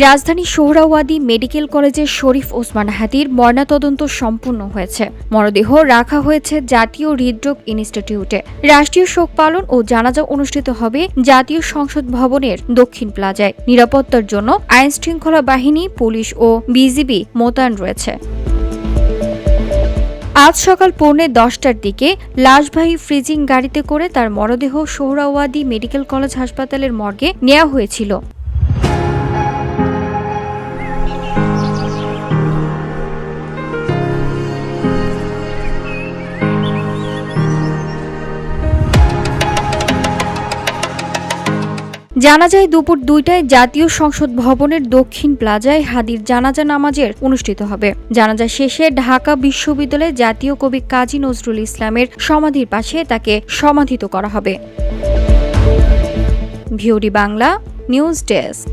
রাজধানী সোহরাওয়াদী মেডিকেল কলেজের শরীফ ওসমান হাদির ময়নাতদন্ত সম্পূর্ণ হয়েছে। মরদেহ রাখা হয়েছে জাতীয় হৃদরোগ ইনস্টিটিউটে। রাষ্ট্রীয় শোক পালন ও জানাজা অনুষ্ঠিত হবে জাতীয় সংসদ ভবনের দক্ষিণ প্লাজায়। নিরাপত্তার জন্য আইন শৃঙ্খলা বাহিনী, পুলিশ ও বিজিবি মোতায়েন রয়েছে। আজ সকাল পৌনে দশটার দিকে লাশবাহী ফ্রিজিং গাড়িতে করে তার মরদেহ সোহরাওয়াদী মেডিকেল কলেজ হাসপাতালের মর্গে নেওয়া হয়েছিল। জানা যায় দুপুর দুইটায় জাতীয় সংসদ ভবনের দক্ষিণ প্লাজায় হাদির জানাজা নামাজের অনুষ্ঠিত হবে। জানাজা শেষে ঢাকা বিশ্ববিদ্যালয়ে জাতীয় কবি কাজী নজরুল ইসলামের সমাধির পাশে তাকে সমাধিত করা হবে। VOD Bangla news desk.